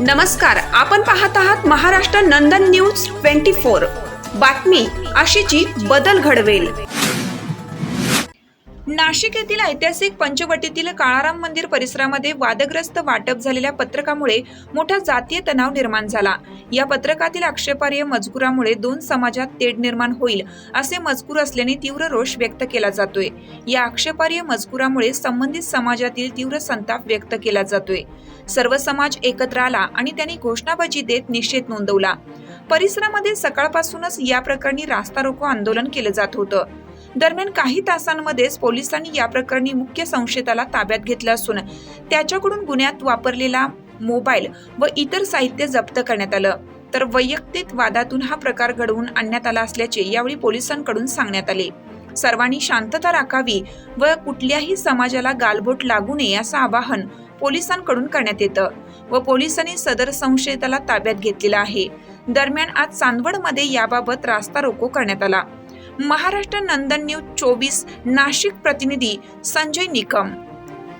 नमस्कार आपण पाहत आहात Maharashtra Nandan news twenty four. बातमी अशीची बदल घडवेल. नाशिक येथील ऐतिहासिक पंचवटीतील काळाराम मंदिर परिसरामध्ये वादग्रस्त वाटप झालेल्या पत्रकामुळे मोठा जातीय तणाव निर्माण झाला. या पत्रकातील आक्षेपार्ह मजकुरामुळे दोन समाजात तेढ निर्माण होईल असे मजकूर असल्याने तीव्र रोष व्यक्त केला जातोय. या आक्षेपार्ह मजकुरामुळे संबंधित समाजातील तीव्र संताप व्यक्त केला जातोय. सर्व समाज एकत्र आला आणि त्यांनी घोषणाबाजी देत निषेध नोंदवला. परिसरामध्ये सकाळपासूनच या प्रकरणी रास्ता रोको आंदोलन केलं जात होतं. दरम्यान काही तासांमध्येच पोलिसांनी या प्रकरणी मुख्य संशयिताला ताब्यात घेतलं असून त्याच्याकडून गुन्ह्यात वापरलेला मोबाईल व इतर साहित्य जप्त करण्यात आलं. तर वैयक्तिक वादातून हा प्रकार घडवून आणण्यात आला असल्याचे यावेळी पोलिसांकडून सांगण्यात आले. सर्वांनी शांतता राखावी व कुठल्याही समाजाला गालबोट लागू नये असं आवाहन पोलिसांकडून करण्यात येतं व पोलिसांनी सदर संशयिताला ताब्यात घेतलेला आहे. दरम्यान आज चांदवडमध्ये याबाबत रास्ता रोको करण्यात आला. महाराष्ट्र नंदन न्यूज चोवीस नाशिक प्रतिनिधी संजय निकम.